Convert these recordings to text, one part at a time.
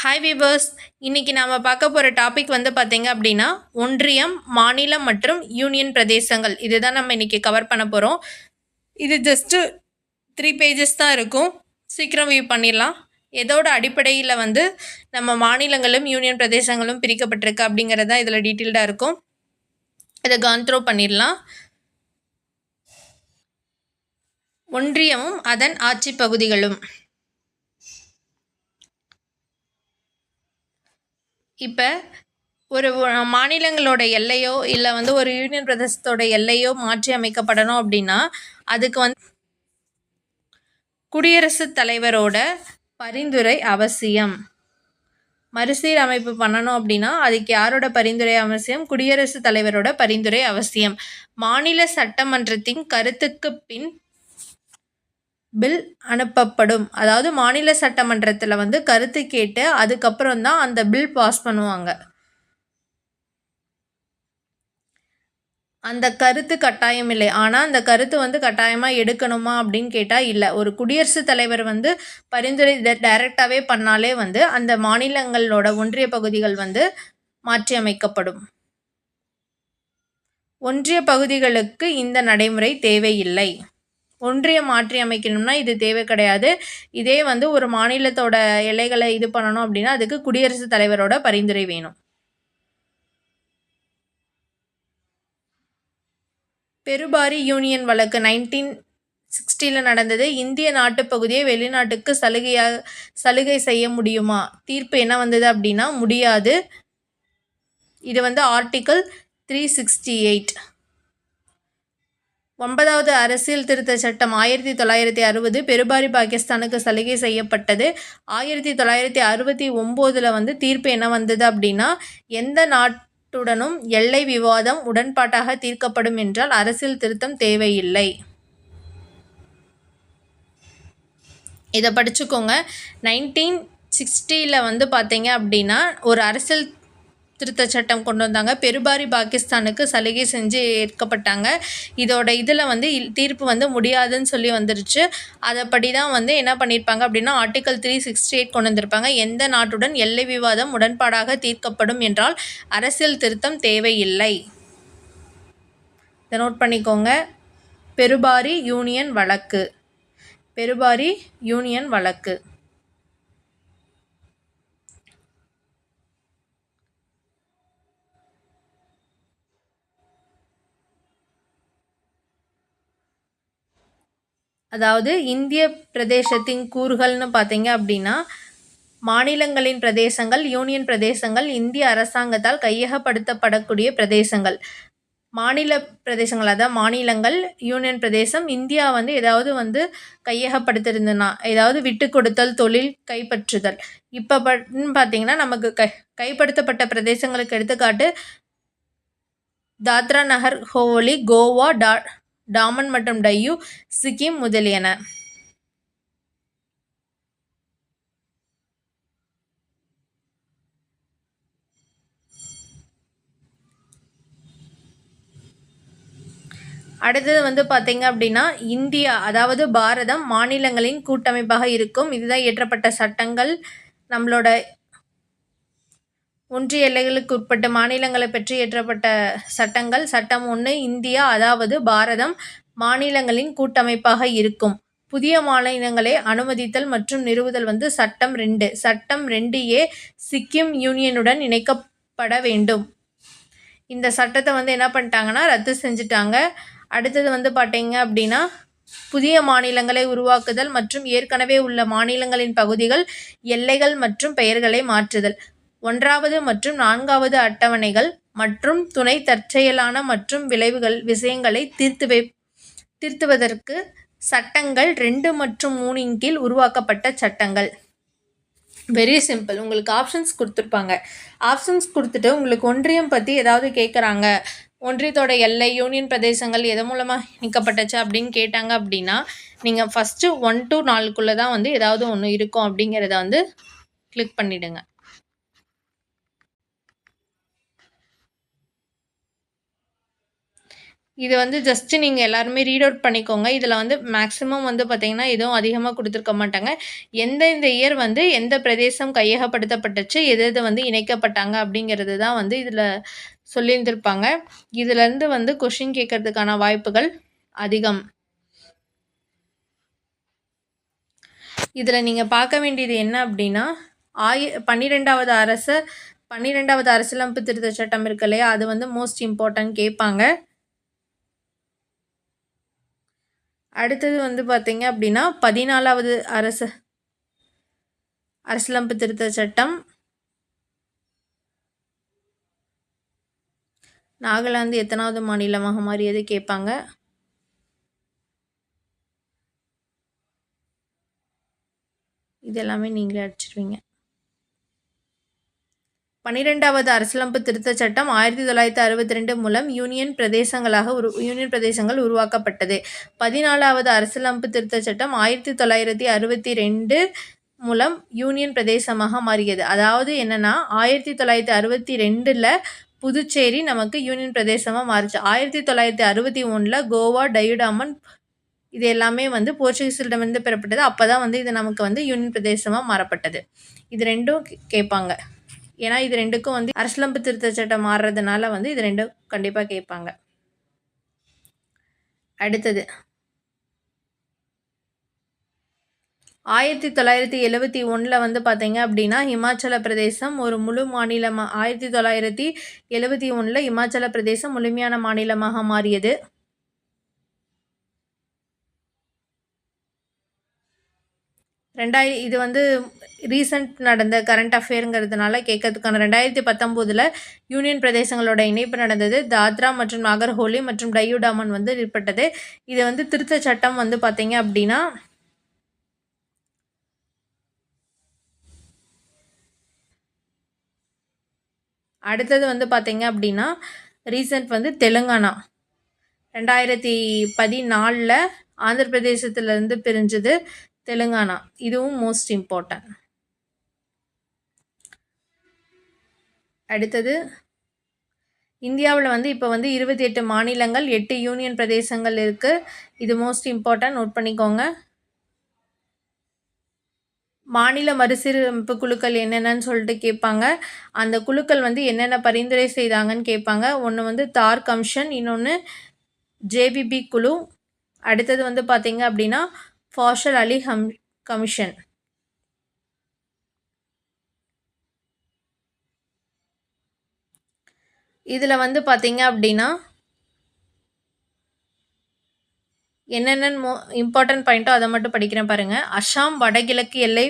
Hi viewers இன்றைக்கி நாம் பார்க்க போகிற டாபிக் வந்து பார்த்திங்க அப்படின்னா ஒன்றியம் மாநிலம் மற்றும் யூனியன் பிரதேசங்கள். இதுதான் நம்ம இன்றைக்கி கவர் பண்ண போகிறோம் இது ஜஸ்ட்டு த்ரீ பேஜஸ் தான் இருக்கும். சீக்கிரம் வியூ பண்ணிடலாம். எதோட அடிப்படையில் வந்து நம்ம மாநிலங்களும் யூனியன் பிரதேசங்களும் பிரிக்கப்பட்டிருக்கு அப்படிங்கிறது தான் இதில் டீட்டெயில்டாக இருக்கும். இதை கான்த்ரோ பண்ணிடலாம். ஒன்றியமும் அதன் ஆட்சி பகுதிகளும். இப்போ ஒரு மாநிலங்களோட எல்லையோ இல்லை வந்து ஒரு யூனியன் பிரதேசத்தோட எல்லையோ மாற்றி அமைக்கப்படணும் அப்படின்னா அதுக்கு வந்து குடியரசுத் தலைவரோட பரிந்துரை அவசியம். மறுசீரமைப்பு பண்ணணும் அப்படின்னா அதுக்கு யாரோட பரிந்துரை அவசியம்? குடியரசுத் தலைவரோட பரிந்துரை அவசியம். மாநில சட்டமன்றத்தின் கருத்துக்கு பின் பில் அனுப்பப்படும். அதாவது மாநில சட்டமன்றத்தில் வந்து கருத்து கேட்டு அதுக்கப்புறம் தான் அந்த பில் பாஸ் பண்ணுவாங்க. அந்த கருத்து கட்டாயம் இல்லை. ஆனால் அந்த கருத்து வந்து கட்டாயமாக எடுக்கணுமா அப்படின்னு கேட்டால் இல்லை. ஒரு குடியரசுத் தலைவர் வந்து பரிந்துரை டைரெக்டாகவே பண்ணாலே வந்து அந்த மாநிலங்களோட ஒன்றிய பகுதிகள் வந்து மாற்றியமைக்கப்படும் ஒன்றிய பகுதிகளுக்கு இந்த நடைமுறை தேவையில்லை. ஒன்றியம் மாற்றி அமைக்கணும்னா இது தேவை கிடையாது. இதே வந்து ஒரு மாநிலத்தோட எல்லைகளை இது பண்ணணும் அப்படின்னா அதுக்கு குடியரசுத் தலைவரோட பரிந்துரை வேணும். பெருபாரி யூனியன் வழக்கு நைன்டீன் சிக்ஸ்டியில் நடந்தது. இந்திய நாட்டுப்பகுதியை வெளிநாட்டுக்கு சலுகையாக சலுகை செய்ய முடியுமா? தீர்ப்பு என்ன வந்தது அப்படின்னா முடியாது. இது வந்து ஆர்டிக்கல் த்ரீ சிக்ஸ்டி எயிட் ஒன்பதாவது அரசியல் திருத்த சட்டம் ஆயிரத்தி தொள்ளாயிரத்தி அறுபது பெருபாரி பாகிஸ்தானுக்கு சலுகை செய்யப்பட்டது. ஆயிரத்தி தொள்ளாயிரத்தி அறுபத்தி ஒம்போதில் வந்து தீர்ப்பு என்ன வந்தது அப்படின்னா எந்த நாட்டுடனும் எல்லை விவாதம் உடன்பாட்டாக தீர்க்கப்படும் என்றால் அரசியல் திருத்தம் தேவையில்லை. இதை படிச்சுக்கோங்க. நைன்டீன் சிக்ஸ்டியில் வந்து பார்த்தீங்க அப்படின்னா ஒரு அரசியல் திருத்த சட்டம் கொண்டு வந்தாங்க. பெருபாரி பாகிஸ்தானுக்கு சலுகை செஞ்சு ஏற்கப்பட்டாங்க. இதோட இதில் வந்து தீர்ப்பு வந்து முடியாதுன்னு சொல்லி வந்துருச்சு. அதைப்படி தான் வந்து என்ன பண்ணியிருப்பாங்க அப்படின்னா ஆர்டிக்கல் த்ரீ சிக்ஸ்டி எயிட் கொண்டு வந்திருப்பாங்க. எந்த நாட்டுடன் எல்லை விவாதம் உடன்பாடாக தீர்க்கப்படும் என்றால் அரசியல் திருத்தம் தேவையில்லை. இதை நோட் பண்ணிக்கோங்க. பெருபாரி யூனியன் வழக்கு. பெருபாரி யூனியன் வழக்கு. அதாவது இந்திய பிரதேசத்தின் கூறுகள்னு பார்த்தீங்க அப்படின்னா மாநிலங்களின் பிரதேசங்கள் யூனியன் பிரதேசங்கள் இந்திய அரசாங்கத்தால் கையகப்படுத்தப்படக்கூடிய பிரதேசங்கள். மாநில பிரதேசங்கள் அதாவது மாநிலங்கள் யூனியன் பிரதேசம் இந்தியா வந்து ஏதாவது வந்து கையகப்படுத்திருந்ததுன்னா ஏதாவது விட்டு கொடுத்தல் தொழில் கைப்பற்றுதல். இப்போ பார்த்தீங்கன்னா நமக்கு கை கைப்படுத்தப்பட்ட பிரதேசங்களுக்கு எடுத்துக்காட்டு தாத்ரா நகர் ஹோலி கோவா டா டாமன் மற்றும் டையூ சிக்கிம் முதலியன. அடுத்தது வந்து பார்த்தீங்க அப்படின்னா இந்தியா அதாவது பாரதம் மாநிலங்களின் கூட்டமைப்பாக இருக்கும். இதுதான் இயற்றப்பட்ட சட்டங்கள். நம்மளோட ஒன்றிய எல்லைகளுக்கு உட்பட்ட மாநிலங்களை பற்றி இயற்றப்பட்ட சட்டங்கள் சட்டம் ஒன்று இந்தியா அதாவது பாரதம் மாநிலங்களின் கூட்டமைப்பாக இருக்கும். புதிய மாநிலங்களை அனுமதித்தல் மற்றும் நிறுவுதல் வந்து சட்டம் ரெண்டு. சட்டம் ரெண்டு ஏ சிக்கிம் யூனியனுடன் இணைக்கப்பட வேண்டும். இந்த சட்டத்தை வந்து என்ன பண்ணிட்டாங்கன்னா ரத்து செஞ்சுட்டாங்க. அடுத்தது வந்து பார்த்தீங்க அப்படின்னா புதிய மாநிலங்களை உருவாக்குதல் மற்றும் ஏற்கனவே உள்ள மாநிலங்களின் பகுதிகள் எல்லைகள் மற்றும் பெயர்களை மாற்றுதல். ஒன்றாவது மற்றும் நான்காவது அட்டவணைகள் மற்றும் துணை தற்செயலான மற்றும் விளைவுகள் விஷயங்களை தீர்த்து வை திருத்துவதற்கு சட்டங்கள் ரெண்டு மற்றும் மூணின் கீழ் உருவாக்கப்பட்ட சட்டங்கள். வெரி சிம்பிள் உங்களுக்கு ஆப்ஷன்ஸ் கொடுத்துருப்பாங்க. ஆப்ஷன்ஸ் கொடுத்துட்டு உங்களுக்கு ஒன்றியம் பற்றி ஏதாவது கேட்குறாங்க ஒன்றியத்தோட எல்லை யூனியன் பிரதேசங்கள் எது மூலமாக நீக்கப்பட்டுச்சு அப்படின்னு கேட்டாங்க அப்படின்னா நீங்கள் ஃபஸ்ட்டு ஒன் டு நாலுக்குள்ளே தான் வந்து ஏதாவது ஒன்று இருக்கும் அப்படிங்கிறத வந்து கிளிக் பண்ணிவிடுங்க இது வந்து ஜஸ்ட்டு நீங்கள் எல்லாருமே ரீட் அவுட் பண்ணிக்கோங்க. இதில் வந்து மேக்ஸிமம் வந்து பார்த்திங்கன்னா எதுவும் அதிகமாக கொடுத்துருக்க மாட்டாங்க. எந்தெந்த இயர் வந்து எந்த பிரதேசம் கையகப்படுத்தப்பட்டுச்சு எது எது வந்து இணைக்கப்பட்டாங்க அப்படிங்கிறது தான் வந்து இதில் சொல்லியிருந்திருப்பாங்க. இதுலேருந்து வந்து கொஷின் கேட்கறதுக்கான வாய்ப்புகள் அதிகம். இதில் நீங்கள் பார்க்க வேண்டியது என்ன அப்படின்னா ஆய பன்னிரெண்டாவது அரசு பன்னிரெண்டாவது அரசியலமைப்பு திருத்த சட்டம் இருக்கு இல்லையா? அது வந்து மோஸ்ட் இம்பார்ட்டன்ட் கேட்பாங்க. அடுத்தது வந்து பார்த்தீங்க அப்படின்னா பதினாலாவது அரசு அரசியலமைப்பு திருத்த சட்டம். நாகாலாந்து எத்தனாவது மாநிலமாக மாறியது கேட்பாங்க. இது எல்லாமே நீங்களே அடிச்சிருவீங்க. பன்னிரெண்டாவது அரசியலமைப்பு திருத்தச் சட்டம் ஆயிரத்தி தொள்ளாயிரத்தி அறுபத்தி ரெண்டு மூலம் யூனியன் பிரதேசங்களாக உரு யூனியன் பிரதேசங்கள் உருவாக்கப்பட்டது. பதினாலாவது அரசியலமைப்பு திருத்தச் சட்டம் ஆயிரத்தி தொள்ளாயிரத்தி அறுபத்தி ரெண்டு மூலம் யூனியன் பிரதேசமாக மாறியது. அதாவது என்னென்னா ஆயிரத்தி தொள்ளாயிரத்தி அறுபத்தி ரெண்டில் புதுச்சேரி நமக்கு யூனியன் பிரதேசமாக மாறிச்சு. ஆயிரத்தி தொள்ளாயிரத்தி அறுபத்தி ஒன்றில் கோவா டயுடாமன் இது எல்லாமே வந்து போர்ச்சுகீஸிடமிருந்து பெறப்பட்டது. அப்போ தான் வந்து இது நமக்கு வந்து யூனியன் பிரதேசமாக மாறப்பட்டது. இது ரெண்டும் கேட்பாங்க. ஏன்னா இது ரெண்டுக்கும் வந்து அரசியலமைப்பு திருத்த சட்டம் மாறுறதுனால வந்து இது ரெண்டும் கண்டிப்பாக கேட்பாங்க. அடுத்தது. ஆயிரத்தி தொள்ளாயிரத்தி எழுவத்தி ஒன்றில் வந்து பார்த்தீங்க அப்படின்னா இமாச்சல பிரதேசம் ஒரு முழு மாநிலமாக ஆயிரத்தி தொள்ளாயிரத்தி எழுவத்தி ஒன்றில் இமாச்சல பிரதேசம் முழுமையான மாநிலமாக மாறியது. ரெண்டாயி இது வந்து ரீசன்ட் நடந்த கரண்ட் அஃபேருங்கிறதுனால கேட்கறதுக்கான ரெண்டாயிரத்தி பத்தொம்போதில் யூனியன் பிரதேசங்களோட இணைப்பு நடந்தது. தாத்ரா மற்றும் நாகர்ஹோலி மற்றும் டையூடாமன் வந்து ஏற்பட்டது இது வந்து திருத்த சட்டம் வந்து பார்த்தீங்க அப்படின்னா அடுத்தது வந்து பார்த்தீங்க அப்படின்னா ரீசன்ட் வந்து தெலுங்கானா. ரெண்டாயிரத்தி பதினாலில் ஆந்திர பிரதேசத்துலேருந்து பிரிஞ்சது. தெலுங்கானா. இதுவும் மோஸ்ட் இம்பார்ட்டன்ட் அடுத்தது இந்தியாவில் வந்து இப்போ வந்து இருபத்தி எட்டு மாநிலங்கள் எட்டு யூனியன் பிரதேசங்கள் இருக்குது இது மோஸ்ட் இம்பார்ட்டன்ட் நோட் பண்ணிக்கோங்க. மாநில மறுசீரமைப்பு குழுக்கள் என்னென்னு சொல்லிட்டு கேட்பாங்க. அந்த குழுக்கள் வந்து என்னென்ன பரிந்துரை செய்தாங்கன்னு கேட்பாங்க. ஒன்று வந்து தார் கமிஷன் இன்னொன்று ஜேபிபி குழு. அடுத்தது வந்து பார்த்திங்க அப்படின்னா ஃபாஷல் அலி ஹம் கமிஷன் இதில் வந்து பார்த்தீங்க அப்படின்னா என்னென்ன மோ இம்பார்ட்டன்ட் பாயிண்ட்டோ அதை மட்டும் படிக்கிறேன் பாருங்கள் அஸ்ஸாம் வடகிழக்கு எல்லை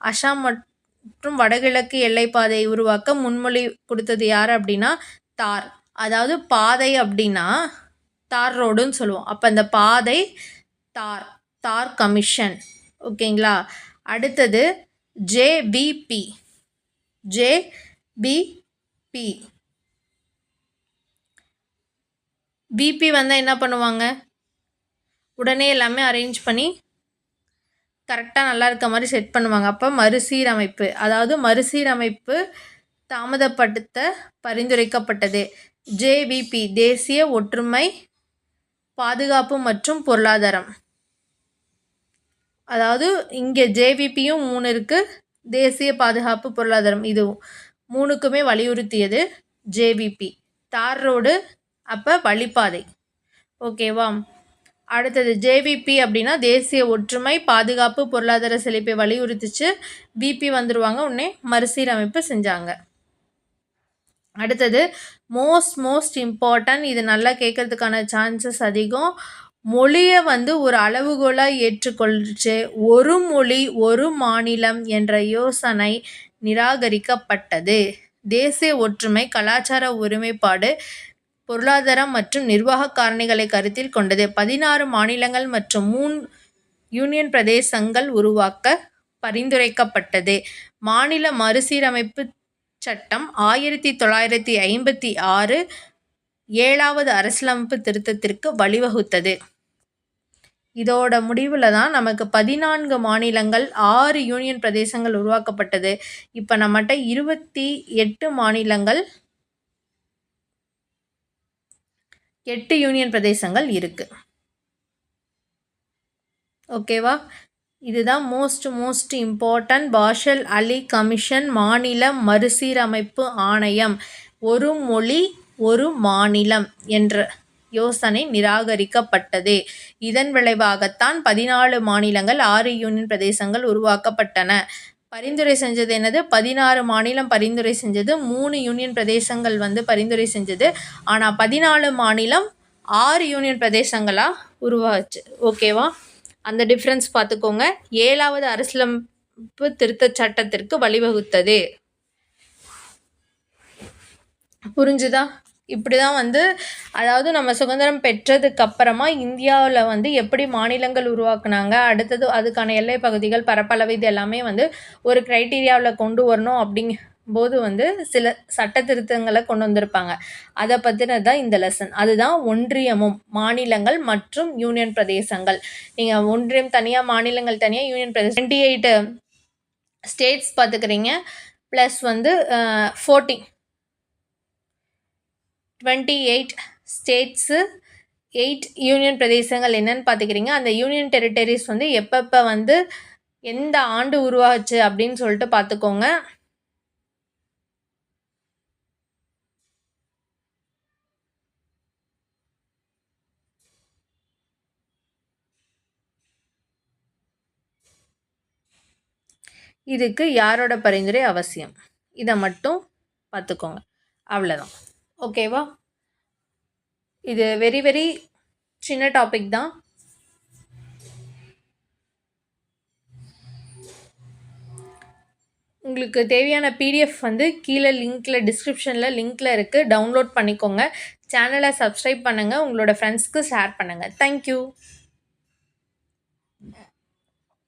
அஸ்ஸாம் மற்றும் வடகிழக்கு எல்லை பாதையை உருவாக்க முன்மொழி கொடுத்தது யார் அப்படின்னா தார். அதாவது பாதை அப்படின்னா தார் ரோடுன்னு சொல்லுவோம். அப்போ அந்த பாதை தார். தார் கமிஷன். ஓகேங்களா? அடுத்தது ஜேபிபி ஜேபிபி பிபி வந்தால் என்ன பண்ணுவாங்க? உடனே எல்லாமே அரேஞ்ச் பண்ணி கரெக்டாக நல்லா இருக்க மாதிரி செட் பண்ணுவாங்க. அப்போ மறுசீரமைப்பு அதாவது மறுசீரமைப்பு தாமதப்படுத்த பரிந்துரைக்கப்பட்டது. ஜேவிபி தேசிய ஒற்றுமை பாதுகாப்பு மற்றும் பொருளாதாரம். அதாவது இங்கே ஜேவிபியும் மூணு இருக்குது தேசிய பாதுகாப்பு பொருளாதாரம் இது மூணுக்குமே வலியுறுத்தியது ஜேவிபி. தார் ரோடு அப்போ வழிப்பாதை. ஓகேவா? அடுத்தது ஜேவிபி அப்படின்னா தேசிய ஒற்றுமை பாதுகாப்பு பொருளாதார செழிப்பை வலியுறுத்திச்சு. பிபி வந்துடுவாங்க உடனே மறுசீரமைப்பு செஞ்சாங்க. அடுத்தது மோஸ்ட் மோஸ்ட் இம்பார்ட்டன்ட் இது நல்லா கேட்கறதுக்கான சான்சஸ் அதிகம். மொழியை வந்து ஒரு அளவுகோலாக ஏற்றுக்கொள்ளுச்சு ஒரு மொழி ஒரு மாநிலம் என்ற யோசனை நிராகரிக்கப்பட்டது. தேசிய ஒற்றுமை கலாச்சார ஒருமைப்பாடு பொருளாதாரம் மற்றும் நிர்வாக காரணிகளை கருத்தில் கொண்டது. பதினாறு மாநிலங்கள் மற்றும் மூன் யூனியன் பிரதேசங்கள் உருவாக்க பரிந்துரைக்கப்பட்டது. மாநில மறுசீரமைப்பு சட்டம் ஆயிரத்தி தொள்ளாயிரத்தி ஐம்பத்தி ஆறு ஏழாவது அரசியலமைப்பு திருத்தத்திற்கு வழிவகுத்தது. இதோட முடிவில் தான் நமக்கு பதினான்கு மாநிலங்கள் ஆறு யூனியன் பிரதேசங்கள் உருவாக்கப்பட்டது. இப்போ நம்மகிட்ட இருபத்தி எட்டு மாநிலங்கள் எட்டு யூனியன் பிரதேசங்கள் இருக்குது ஓகேவா? இதுதான் most most important Fazal Ali commission மாநில மறுசீரமைப்பு ஆணையம். ஒரு மொழி ஒரு மாநிலம் என்ற யோசனை நிராகரிக்கப்பட்டது. இதன் விளைவாகத்தான் பதினாலு மாநிலங்கள் ஆறு யூனியன் பிரதேசங்கள் உருவாக்கப்பட்டன. பரிந்துரை செஞ்சது என்னது? பதினாறு மாநிலம் பரிந்துரை செஞ்சது மூணு யூனியன் பிரதேசங்கள் வந்து பரிந்துரை செஞ்சது. ஆனால் பதினாலு மாநிலம் ஆறு யூனியன் பிரதேசங்களாக உருவாச்சு. ஓகேவா அந்த டிஃப்ரென்ஸ் பார்த்துக்கோங்க. ஏழாவது அரசியலமைப்பு திருத்தச் சட்டத்திற்கு வழிவகுத்தது. புரிஞ்சுதா? இப்படி தான் வந்து அதாவது நம்ம சுதந்திரம் பெற்றதுக்கு அப்புறமா இந்தியாவில் வந்து எப்படி மாநிலங்கள் உருவாக்குனாங்க அடுத்தது அதுக்கான எல்லை பகுதிகள் பரப்பளவு இது எல்லாமே வந்து ஒரு க்ரைட்டீரியாவில் கொண்டு வரணும் அப்படிங்க போது வந்து சில சட்ட திருத்தங்களை கொண்டு வந்திருப்பாங்க. அதை பற்றினது தான் இந்த லெசன் அதுதான் ஒன்றியமும் மாநிலங்கள் மற்றும் யூனியன் பிரதேசங்கள். நீங்கள் ஒன்றியம் தனியாக மாநிலங்கள் தனியாக யூனியன் பிரதேசம் டுவெண்ட்டி எயிட்டு ஸ்டேட்ஸ் பார்த்துக்கிறீங்க. ப்ளஸ் வந்து fourteen twenty eight states eight union பிரதேசங்கள் என்னென்னு பார்த்துக்கிறீங்க. அந்த யூனியன் டெரிட்டரிஸ் வந்து எப்பப்போ வந்து எந்த ஆண்டு உருவாச்சு அப்படின்னு சொல்லிட்டு பார்த்துக்கோங்க. இதுக்கு யாரோட பரிந்துரை அவசியம்? இதை மட்டும் பார்த்துக்கோங்க. அவ்வளோதான் ஓகேவா? இது வெரி வெரி சின்ன டாபிக் தான். உங்களுக்கு தேவையான பிடிஎஃப் வந்து கீழே லிங்க்கில் டிஸ்கிரிப்ஷனில் லிங்க்கில் இருக்குது டவுன்லோட் பண்ணிக்கோங்க. சேனலை சப்ஸ்கிரைப் பண்ணுங்கள் உங்களோட ஃப்ரெண்ட்ஸ்க்கு ஷேர் பண்ணுங்கள் தேங்க்யூ